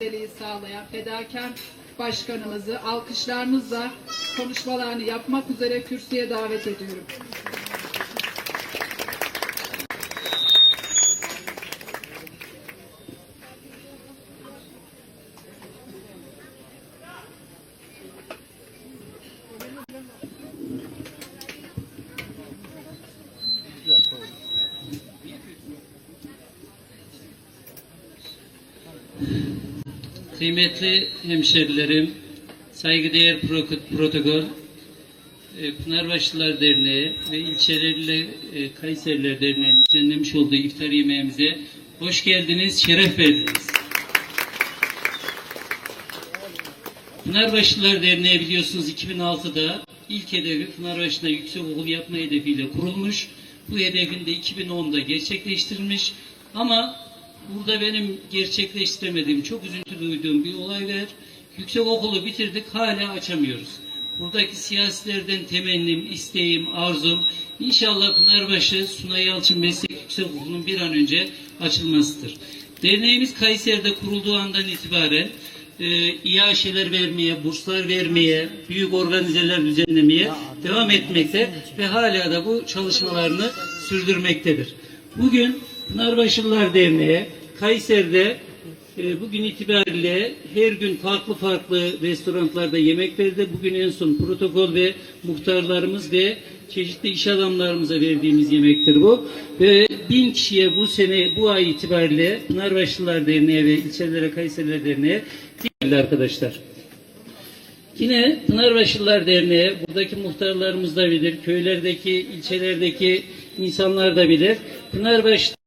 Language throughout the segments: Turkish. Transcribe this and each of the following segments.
mücadeleyi sağlayan fedakar başkanımızı alkışlarınızla konuşmalarını yapmak üzere kürsüye davet ediyorum. Kıymetli hemşerilerim, saygıdeğer pro- protokol, e, Pınarbaşlılar Derneği ve ilçeleriyle e, Kayseriler Derneği'nin düzenlemiş olduğu iftar yemeğimize hoş geldiniz, şeref verdiniz. Pınarbaşlılar Derneği biliyorsunuz 2006'da ilk hedefi Pınarbaşı'nda yüksek okul yapma hedefiyle kurulmuş. Bu hedefin de 2010'da gerçekleştirilmiş. Ama burada benim gerçekleştiremediğim, çok üzüntü duyduğum bir olay var. Yüksek okulu bitirdik, hala açamıyoruz. Buradaki siyasilerden temennim, isteğim, arzum inşallah Pınarbaşı Sunay Yalçın Meslek Yüksek Okulu'nun bir an önce açılmasıdır. Derneğimiz Kayseri'de kurulduğu andan itibaren e, iaşeler vermeye, burslar vermeye, büyük organizeler düzenlemeye devam etmekte ve hala da bu çalışmalarını sürdürmektedir. Bugün Pınarbaşılılar Derneği Kayseri'de e, bugün itibariyle her gün farklı farklı restoranlarda yemek verdi. Bugün en son protokol ve muhtarlarımız ve çeşitli iş adamlarımıza verdiğimiz yemektir bu. Ve bin kişiye bu sene, bu ay itibariyle Pınarbaşlılar Derneği ve İlçelere Kayseriler Derneği arkadaşlar. Yine Pınarbaşlılar Derneği, buradaki muhtarlarımız da bilir, köylerdeki, ilçelerdeki insanlar da bilir.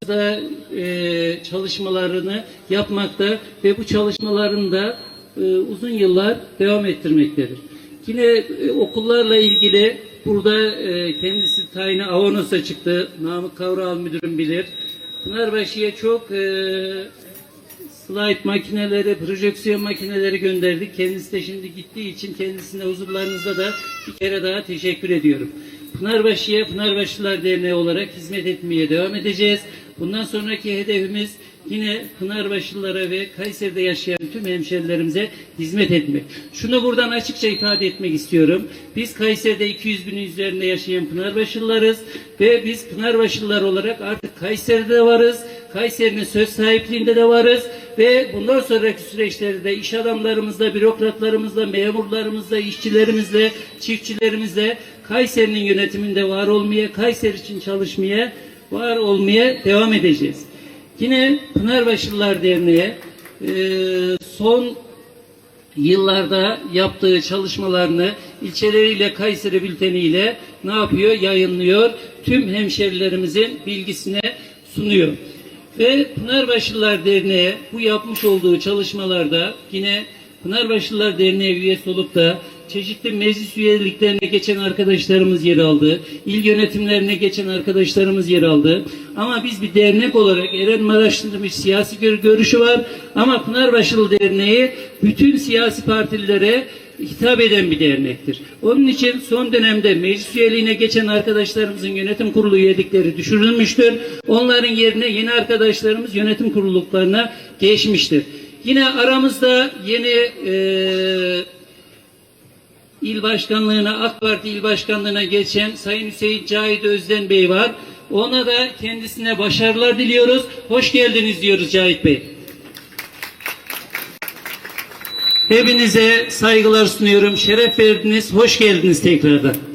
Pınarbaşı'da e, çalışmalarını yapmakta ve bu çalışmalarını da e, uzun yıllar devam ettirmektedir. Yine e, okullarla ilgili burada e, kendisi tayini Avanos'a çıktı. Namık Kavral müdürüm bilir. Pınarbaşı'ya çok e, slide makineleri, projeksiyon makineleri gönderdik. Kendisi de şimdi gittiği için kendisine huzurlarınızda da bir kere daha teşekkür ediyorum. Pınarbaşı'ya Pınarbaşlılar Derneği olarak hizmet etmeye devam edeceğiz. Bundan sonraki hedefimiz yine Pınarbaşlılara ve Kayseri'de yaşayan tüm hemşerilerimize hizmet etmek. Şunu buradan açıkça ifade etmek istiyorum. Biz Kayseri'de 200 binin üzerinde yaşayan Pınarbaşlılarız ve biz Pınarbaşlılar olarak artık Kayseri'de de varız. Kayseri'nin söz sahipliğinde de varız ve bundan sonraki süreçlerde iş adamlarımızla, bürokratlarımızla, memurlarımızla, işçilerimizle, çiftçilerimizle Kayseri'nin yönetiminde var olmaya, Kayseri için çalışmaya, var olmaya devam edeceğiz. Yine Pınarbaşlılar Derneği e, son yıllarda yaptığı çalışmalarını ilçeleriyle Kayseri bülteniyle ne yapıyor? Yayınlıyor. Tüm hemşerilerimizin bilgisine sunuyor. Ve Pınarbaşlılar Derneği bu yapmış olduğu çalışmalarda yine Pınarbaşlılar Derneği üyesi olup da çeşitli meclis üyeliklerine geçen arkadaşlarımız yer aldı. İl yönetimlerine geçen arkadaşlarımız yer aldı. Ama biz bir dernek olarak Eren Maraşlı'nın siyasi gör- görüşü var. Ama Pınarbaşılı Derneği bütün siyasi partilere hitap eden bir dernektir. Onun için son dönemde meclis üyeliğine geçen arkadaşlarımızın yönetim kurulu üyelikleri düşürülmüştür. Onların yerine yeni arkadaşlarımız yönetim kuruluklarına geçmiştir. Yine aramızda yeni eee İl başkanlığına, AK Parti il başkanlığına geçen Sayın Hüseyin Cahit Özden Bey var. Ona da kendisine başarılar diliyoruz. Hoş geldiniz diyoruz Cahit Bey. Hepinize saygılar sunuyorum. Şeref verdiniz. Hoş geldiniz tekrardan.